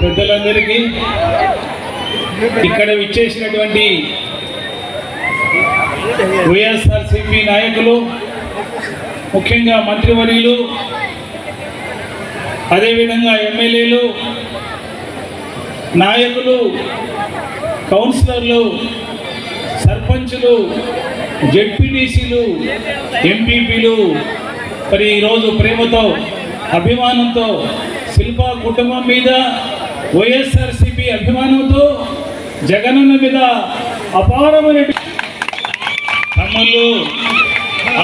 పెద్దలందరికీ ఇక్కడ విచ్చేసినటువంటి వైఎస్ఆర్సిపి నాయకులు ముఖ్యంగా మంత్రివర్యులు అదేవిధంగా ఎమ్మెల్యేలు నాయకులు కౌన్సిలర్లు సర్పంచులు జడ్పీటీసీలు ఎంపీపీలు మరి ఈరోజు ప్రేమతో అభిమానంతో శిల్ప కుటుంబం మీద వైఎస్ఆర్సిపి అభిమానంతో జగనన్న మీద అపారమైన తమ్ముళ్ళు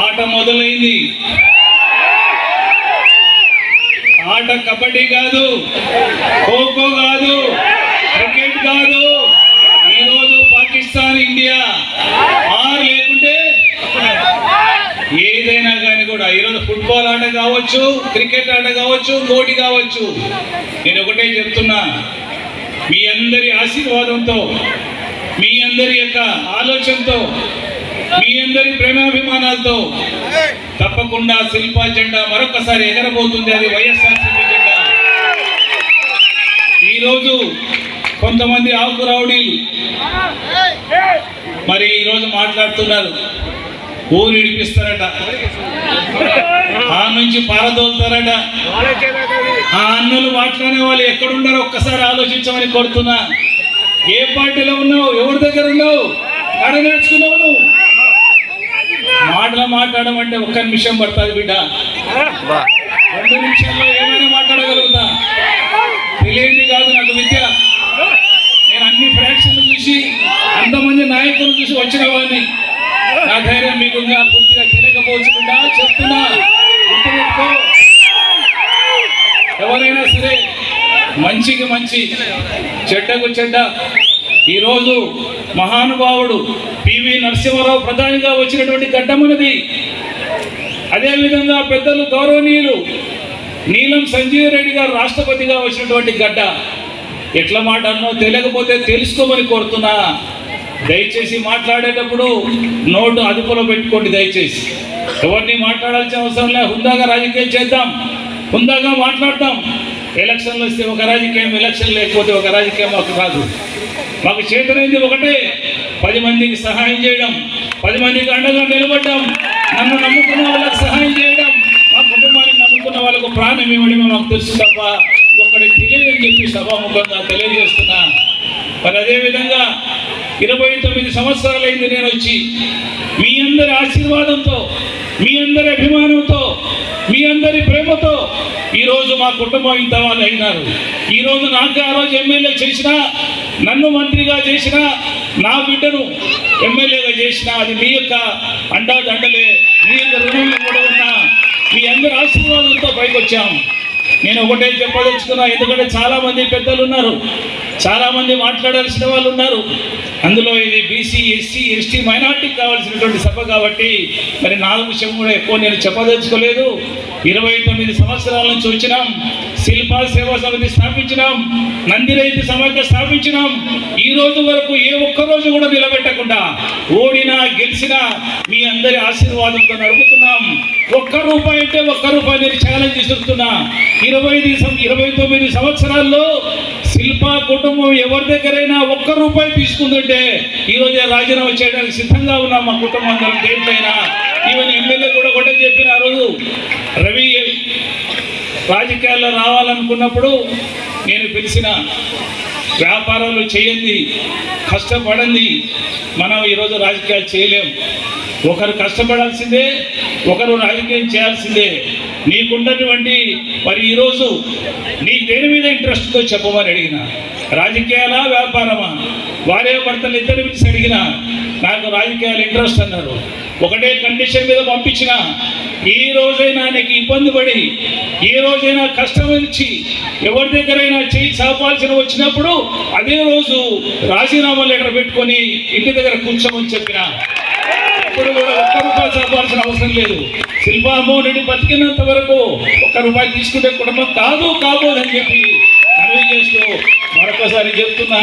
ఆట మొదలైంది. ఆట కబడ్డీ కాదు ఖోఖో కాదు క్రికెట్ కాదు. కూడా. ఈరోజు ఫుట్బాల్ ఆట కావచ్చు క్రికెట్ ఆట కావచ్చు గోటి కావచ్చు. నేను ఒకటే చెప్తున్నా. మీ అందరి ఆశీర్వాదంతో మీ అందరి యొక్క ఆలోచనతో మీ అందరి ప్రేమాభిమానాలతో తప్పకుండా శిల్పా జెండా మరొకసారి ఎగరబోతుంది. అది వైఎస్ఆర్సీపీ జెండా. ఈరోజు కొంతమంది ఆకురావుడి మరి ఈరోజు మాట్లాడుతున్నారు. ఊరు ఇడిపిస్తారట. ఆ నుంచి పారదోలుతారట. ఆ అన్నలు మాట్లాడే వాళ్ళు ఎక్కడున్నారో ఒక్కసారి ఆలోచించమని కోరుతున్నా. ఏ పార్టీలో ఉన్నావు? ఎవరి దగ్గర ఉన్నావు? ఆడ నేర్చుకున్నావు నువ్వు? మాటలు మాట్లాడమంటే ఒక్క నిమిషం పడుతుంది బిడ్డ. రెండు నిమిషాల్లో ఏమైనా మాట్లాడగలుగుతా? తెలియంది కాదు నాకు విద్య. నేను అన్ని ఫ్రాక్షన్లు చూసి అంతమంది నాయకులు చూసి వచ్చిన వాడిని. నా ధైర్యం మీకు పూర్తిగా తెలియకపోవచ్చుకుండా చెప్తున్నా. ఎవరైనా సరే మంచికి మంచి చెడ్డకు చెడ్డ. ఈరోజు మహానుభావుడు పివి నరసింహారావు ప్రధానిగా వచ్చినటువంటి గడ్డమన్నది అదేవిధంగా పెద్దలు గౌరవనీయులు నీలం సంజీవ్ రెడ్డి గారు రాష్ట్రపతిగా వచ్చినటువంటి గడ్డ ఎట్లా మాట అన్నో తెలియకపోతే తెలుసుకోమని కోరుతున్నా. దయచేసి మాట్లాడేటప్పుడు నోటు అదుపులో పెట్టుకోండి దయచేసి. ఎవరిని మాట్లాడాల్సిన అవసరం లేదు హుందాగా రాజకీయం చేద్దాం హుందాగా మాట్లాడతాం. ఎలక్షన్లు వస్తే ఒక రాజకీయం ఎలక్షన్ లేకపోతే ఒక రాజకీయం మాకు కాదు. మాకు చేతనైంది ఒకటే పది మందికి సహాయం చేయడం పది మందికి అండగా నిలబడడం నన్ను నమ్ముకున్న వాళ్ళకి సహాయం చేయడం మా కుటుంబాన్ని నమ్ముకున్న వాళ్ళకు ప్రాణం ఇవ్వడం మాకు తెలుసు తప్ప ఒకటి తెలియదని చెప్పి సభాముఖంగా తెలియజేస్తున్నా. మరి అదేవిధంగా ఇరవై తొమ్మిది సంవత్సరాలైంది నేను వచ్చి మీ అందరి ఆశీర్వాదంతో మీ అందరి అభిమానంతో మీ అందరి ప్రేమతో ఈరోజు మా కుటుంబం ఇంత వాళ్ళు అయినారు. ఈరోజు నాకు ఆ రోజు ఎమ్మెల్యే చేసినా నన్ను మంత్రిగా చేసినా నా బిడ్డను ఎమ్మెల్యేగా చేసినా అది మీ యొక్క అండా దండలే మీ యొక్క రుణంలో కూడా ఉన్నా. మీ అందరి ఆశీర్వాదంతో పైకి వచ్చాం నేను ఒకటే చెప్పదలుచుకున్నా ఎందుకంటే చాలామంది పెద్దలు ఉన్నారు చాలామంది మాట్లాడాల్సిన వాళ్ళు ఉన్నారు. అందులో ఇది బీసీ ఎస్సీ ఎస్టీ మైనార్టీకి కావాల్సినటువంటి సభ కాబట్టి మరి నాలుగు విషయం కూడా ఎక్కువ నేను చెప్పదలుచుకోలేదు. ఇరవై తొమ్మిది సంవత్సరాల నుంచి వచ్చినాం. శిల్పా సేవా సమితి స్థాపించినాం. నంది రైతు సమాఖ్య స్థాపించినాం. ఈ రోజు వరకు ఏ ఒక్క రోజు కూడా నిలబెట్టకుండా ఓడినా గెలిచినా మీ అందరి ఆశీర్వాదంతో నడుపుతున్నాం. ఒక్క రూపాయి అంటే ఒక్క రూపాయి నేను ఛాలెంజ్ ఇస్తున్నా ఇరవై ఐదు ఇరవై తొమ్మిది సంవత్సరాల్లో శిల్పా కుటుంబం ఎవరి దగ్గరైనా ఒక్క రూపాయి తీసుకుందంటే ఈరోజు రాజీనామా చేయడానికి సిద్ధంగా ఉన్నాం మా కుటుంబం అందరం దేంట్లైనా. ఈవెన్ ఎమ్మెల్యే కూడా ఒకటే చెప్పిన ఆ రోజు రవి రాజకీయాల్లో రావాలనుకున్నప్పుడు నేను పిలిచిన వ్యాపారాలు చేయండి కష్టపడండి మనం ఈరోజు రాజకీయాలు చేయలేం. ఒకరు కష్టపడాల్సిందే ఒకరు రాజకీయం చేయాల్సిందే. నీకున్నటువంటి మరి ఈరోజు నీకు దేని మీద ఇంట్రెస్ట్తో చెప్పమని అడిగిన. రాజకీయాలా వ్యాపారమా? భార్య భర్తలు ఇద్దరి గురించి అడిగిన నాకు రాజకీయాలు ఇంట్రెస్ట్ అన్నారు. ఒకటే కండిషన్ మీద పంపించిన. ఈ రోజైనా నీకు ఇబ్బంది పడి ఏ రోజైనా కష్టం ఇచ్చి ఎవరి దగ్గరైనా చేయి చాపాల్సిన వచ్చినప్పుడు అదే రోజు రాజీనామా లెటర్ పెట్టుకొని ఇంటి దగ్గర కూర్చోమని చెప్పిన. చెప్పాల్సిన కూడా ఒక్క రూపాయి అవసరం లేదు. శిల్పామోహన్ రెడ్డి బతికినంత వరకు ఒక్క రూపాయి తీసుకుంటే కుటుంబం కాదు కాబోదని చెప్పి మనవి చేస్తూ మరొకసారి చెప్తున్నా.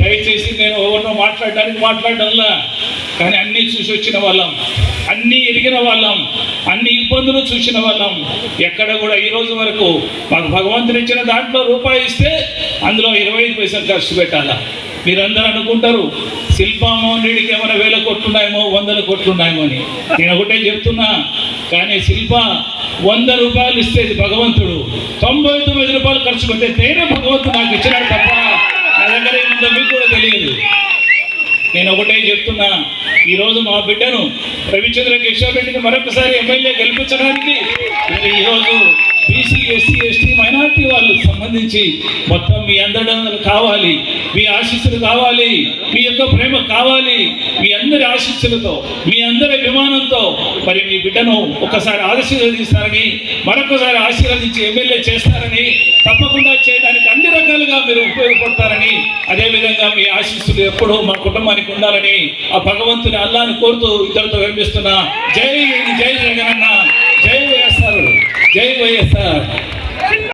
దయచేసి నేను ఎవరినో మాట్లాడడానికి మాట్లాడడంలా కానీ అన్నీ చూసి వచ్చిన వాళ్ళం. అన్నీ ఎరిగిన వాళ్ళం. అన్ని ఇబ్బందులు చూసిన వాళ్ళం. ఎక్కడ కూడా ఈ రోజు వరకు మాకు భగవంతుని ఇచ్చిన దాంట్లో రూపాయి ఇస్తే అందులో ఇరవై ఐదు పైసలు ఖర్చు పెట్టాలా? మీరందరూ అనుకుంటారు శిల్పమోహన్ రెడ్డికి ఏమైనా వేల కొట్లున్నాయేమో వందల కొట్లున్నాయేమో అని. నేను ఒకటే చెప్తున్నా కానీ శిల్ప వంద రూపాయలు ఇస్తేది భగవంతుడు. తొంభై తొమ్మిది రూపాయలు ఖర్చు పెడితే నేనే భగవంతుడు నాకు ఇచ్చినాడు తప్ప నా దగ్గర ఏముందో మీకు కూడా తెలియదు. నేను ఒకటే చెప్తున్నా ఈరోజు మా బిడ్డను రవిచంద్ర కిషోర్ రెడ్డిని మరొకసారి ఎమ్మెల్యే గెలిపించడానికి ఈరోజు మైనార్టీ సంబంధించి మొత్తం మీ అందరి కావాలి. మీ ఆశీస్సులు కావాలి. మీ యొక్క ప్రేమ కావాలి. మీ అందరి ఆశీస్సులతో మీ అందరి అభిమానంతో మరి మీ బిడ్డను ఒకసారి ఆశీర్వదిస్తారని మరొకసారి ఆశీర్వదించి ఎమ్మెల్యే చేస్తారని తప్పకుండా చేయడానికి అన్ని రకాలుగా మీరు ఉపయోగపడతారని అదేవిధంగా మీ ఆశీస్సులు ఎప్పుడూ మా కుటుంబానికి ఉండాలని ఆ భగవంతుని అల్లాను కోరుతూ ఇద్దరితో వినిపిస్తున్నా జై జై జగనన్న జై వైఎస్ఆర్ జై వైఎస్ఆర్.